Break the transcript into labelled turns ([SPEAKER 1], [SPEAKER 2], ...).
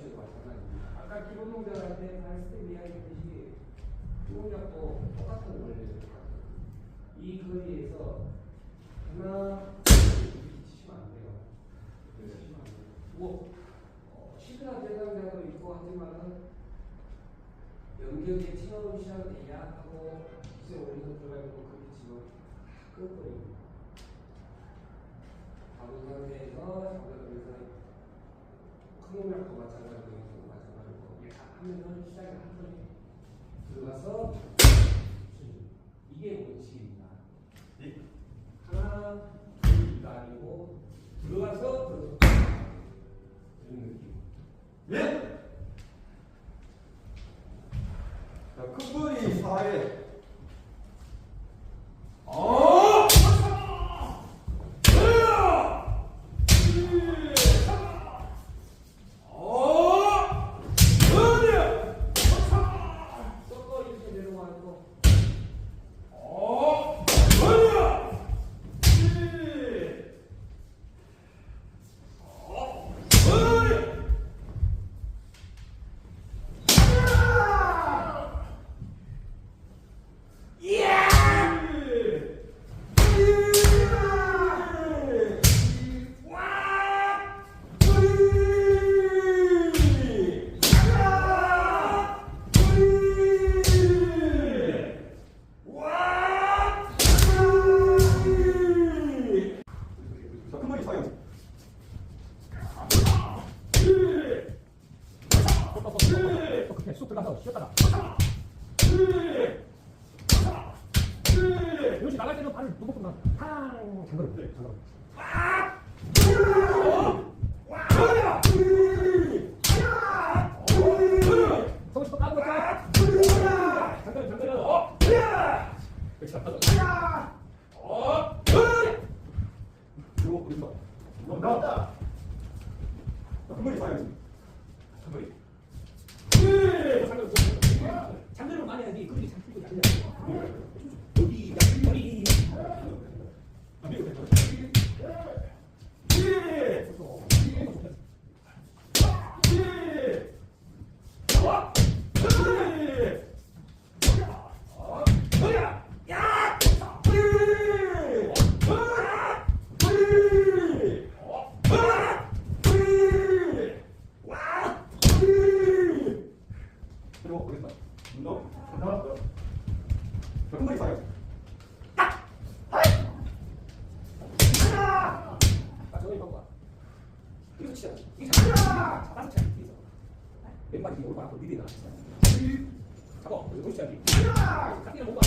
[SPEAKER 1] 역시 마찬가지입니다. 아까 기본 동작 할 때 발스텝 이야기했듯이 동작도 똑같은 원리를 이 거리에서 하나 치시면 안 돼요. 치시면 안 돼요. 뭐 어, 시그널 대상자도 있고 하지만은 연결이 처음 시작돼야 하고 기세 올려서 들어가고 그렇게 치면 다 끝거리입니다. 잡은 상태에서 잡으 공략도 마찬가지고 이것도 마찬가지고 이렇게 하면은 시작이 한 번에 들어가서 이게 원칙입니다. 하나 둘가 아니고 들어가서 들어서 이런 느낌.
[SPEAKER 2] 예? 자, 큰 거리 4회.
[SPEAKER 3] 쑥 들어가서 쉬었다가 이것이 나갈 때는 발을 탕어
[SPEAKER 2] 어! 어디서? 나왔다. 큰 거리 4회. 큰 거리.
[SPEAKER 3] 장거리로 많이 해야지. 그들이 잘 풀고 잘 여기
[SPEAKER 2] 이거
[SPEAKER 3] 치잖아. 이거 잡아. 잡아 치자. 이거. 왼발 뒤 오른발 앞으로 미리 나가. 잡아. 이거 치자지. 딱 이거 못 봐.